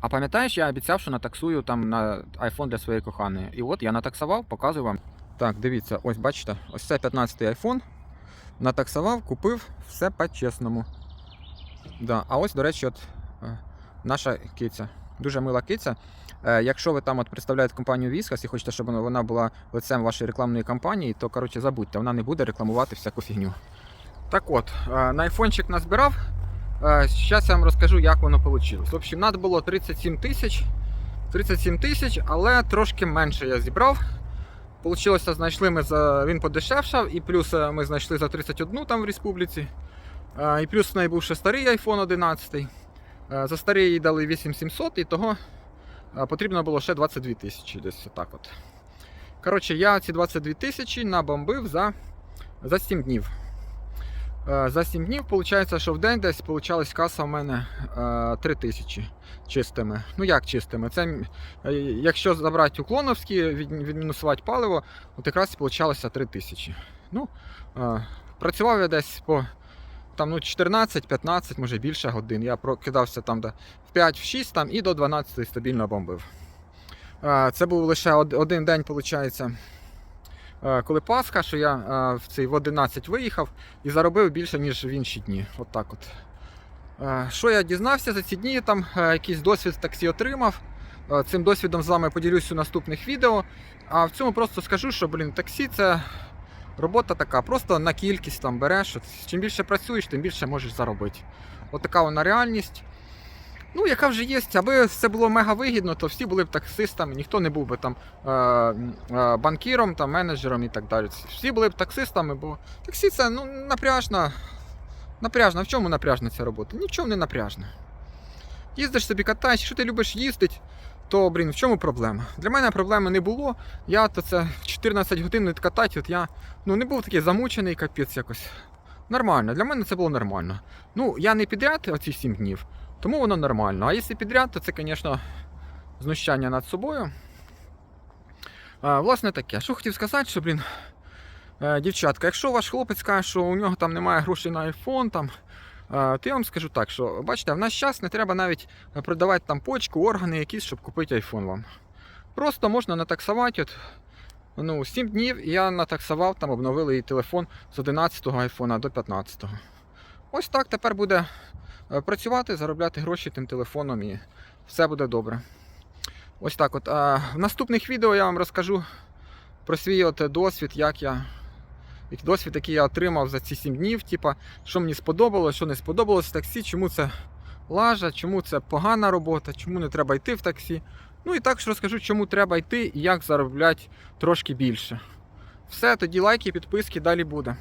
А пам'ятаєш, я обіцяв, що натаксую там на iPhone для своєї коханої. І от я натаксував, показую вам. Так, дивіться, ось бачите, ось це 15-й iPhone. Натаксував, купив, все по-чесному. Да. А ось, до речі, от е, наша киця. Дуже мила киця. Е, якщо ви там от представляєте компанію Віскас і хочете, щоб вона- була лицем вашої рекламної кампанії, то коротше забудьте, вона не буде рекламувати всяку фігню. Так от, е, на айфончик назбирав. Зараз я вам розкажу, як воно вийшло. В общем, надо було 37 тисяч. 37 тисяч, але трошки менше я зібрав. Получилося, знайшли ми за. Він подешевшав, і плюс е, ми знайшли за 31 там в республіці. Е, І плюс в неї був ще старий iPhone 11. Е, За старий їй дали 8700, і того е, потрібно було ще 22 тисячі. Десь отак от. Коротше, я ці 22 тисячі набомбив за, за 7 днів. Е, За 7 днів виходить, що в день десь получалась каса у мене е, 3 тисячі чистими. Ну як чистими? Це е, якщо забрати уклоновські, відмінусувати паливо, от якраз получалося 3 тисячі. Ну, е, працював я десь по там, ну, 14-15, може більше годин. Я прокидався там де в 5-6 там, і до 12 стабільно бомбив. Е, Це був лише один день, виходить. Е, Коли Пасха, що я е, в цей в 11 виїхав і заробив більше, ніж в інші дні. От так от. Е, Що я дізнався за ці дні, там якийсь досвід таксі отримав. Цим досвідом з вами поділюсь у наступних відео. А в цьому просто скажу, що блін, таксі це робота така, просто на кількість там береш. От Чим більше працюєш, тим більше можеш заробити. От така вона реальність. Ну, яка вже є, аби все було мега вигідно, то всі були б таксистами, ніхто не був би там е, е, банкіром, там, менеджером і так далі. Всі були б таксистами, бо таксі це ну, напряжна. Напряжна. В чому напряжна ця робота? Нічого не напряжна. Їздиш собі катаєш, якщо ти любиш їздити, то, блін, в чому проблема? Для мене проблеми не було. Я то це 14 годин катати, от я ну, не був такий замучений, капець якось. Нормально, для мене це було нормально. Ну, я не підряд оці 7 днів, тому воно нормально. А якщо підряд, то це, звісно, знущання над собою. А, власне таке. Що хотів сказати, що, блін, е, дівчатка, якщо ваш хлопець каже, що у нього там немає грошей на iPhone, там, е, то я вам скажу так, що бачите, в наш час не треба навіть продавати там почку, органи якісь, щоб купити iPhone вам. Просто можна натаксувати. От, ну, 7 днів я натаксував, там обновили і телефон з 11-го айфона до 15-го. Ось так тепер буде е, працювати, заробляти гроші тим телефоном і все буде добре. Ось так от. А в наступних відео я вам розкажу про свій от досвід, як я. Досвід, який я отримав за ці 7 днів, типа, що мені сподобалось, що не сподобалось в таксі, чому це лажа, чому це погана робота, чому не треба йти в таксі. Ну і також розкажу, чому треба йти і як заробляти трошки більше. Все, тоді лайки, підписки, далі буде.